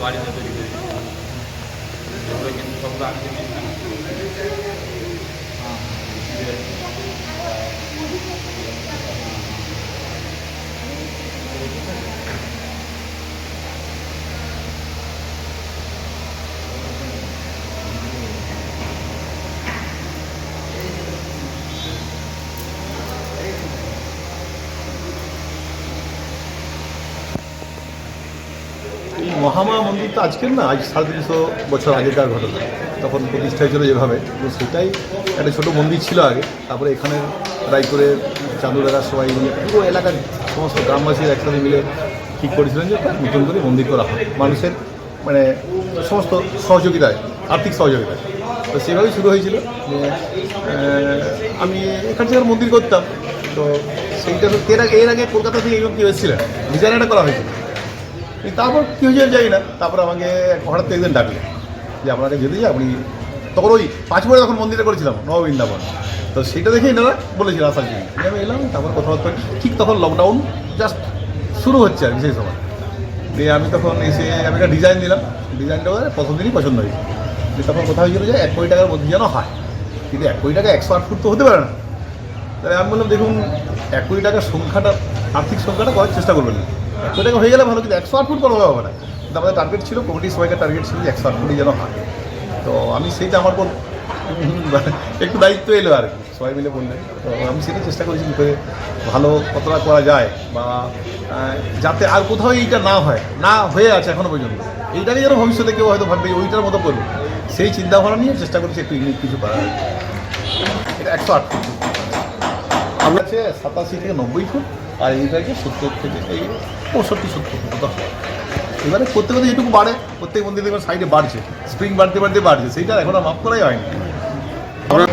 많이 내드리고. 여러분 그러니까 정도 안 되면 মহামায়া মন্দির তো আজকের না, আজ সাড়ে তিনশো বছর আগেকার ঘটনা। তখন প্রতিষ্ঠা হয়েছিল যেভাবে। সেটাই একটা ছোটো মন্দির ছিল আগে। তারপরে এখানে রায়পুরে চাঁদুরারা সবাই মিলে, পুরো এলাকার সমস্ত গ্রামবাসী একসাথে মিলে ঠিক করেছিলেন যে একটা নতুন করে মন্দির করা হয়। মানুষের মানে সমস্ত সহযোগিতায়, আর্থিক সহযোগিতায়। তো সেভাবেই শুরু হয়েছিল আমি এখান থেকে মন্দির করতাম। তো সেইটা তো এর আগে এর আগে কলকাতা থেকে এইরকম কেউ এসেছিলেন। ডিজাইনারটা করা হয়েছিল। তারপর কী হয়েছে জানি না, তারপর আমাকে হঠাৎ একদিন ডাকলেন যে আপনাকে যেতে যে আপনি তখন ওই পাঁচ বছর তখন মন্দিরে করেছিলাম নববৃন্দাবন তো সেটা দেখে এনারা বলেছিল আসার জন্য। আমি এলাম, তারপর কথাবার্তা। ঠিক তখন লকডাউন জাস্ট শুরু হচ্ছে আর কি সেই সময়। দিয়ে আমি তখন এসে আমি একটা ডিজাইন দিলাম ডিজাইনটা প্রথম দিনই পছন্দ হয়েছে। দিয়ে তখন কথা হয়েছিল যে এক কোটি টাকার মধ্যে যেন হয়। কিন্তু এক কোটি টাকা একশো আট ফুট তো হতে পারে না। তাহলে আমি বললাম, দেখুন, এক কোটি টাকার সংখ্যাটা, আর্থিক সংখ্যাটা করার চেষ্টা করবেন এক কোটি টাকা হয়ে গেলে ভালো, কিন্তু একশো আট ফুট কোনো হবে না। কিন্তু আমাদের টার্গেট ছিল, কমিটির সবাইকে টার্গেট ছিল যে একশো আট ফুটই যেন হয়। তো আমি সেইটা আমার পর একটু দায়িত্ব এলো আর কি, সবাই মিলে বললেন তো আমি সেটা চেষ্টা করেছি কী করে ভালো কতটা করা যায় বা যাতে আর কোথাও এইটা না হয়, না হয়ে আছে এখনও পর্যন্ত। এইটাকে যেন ভবিষ্যতে কেউ হয়তো ভাববে ওইটার মতো করবে সেই চিন্তাভাবনা নিয়ে চেষ্টা করেছি একটু ইউনিক কিছু করার। এটা একশো আট ফুট। আমরা আছে সাতাশি থেকে নব্বই ফুট, আর এই ব্যাগে সত্তর থেকে এই পঁয়ষট্টি, সত্তর ফুট কোথাও এবারে প্রত্যেক করতে যেটুকু বাড়ে, প্রত্যেক মন্দির দেখবেন সাইডে বাড়ছে স্প্রিং বাড়তে বাড়তে বাড়ছে, সেইটা এখন আর মাপ করাই হয়নি। আমরা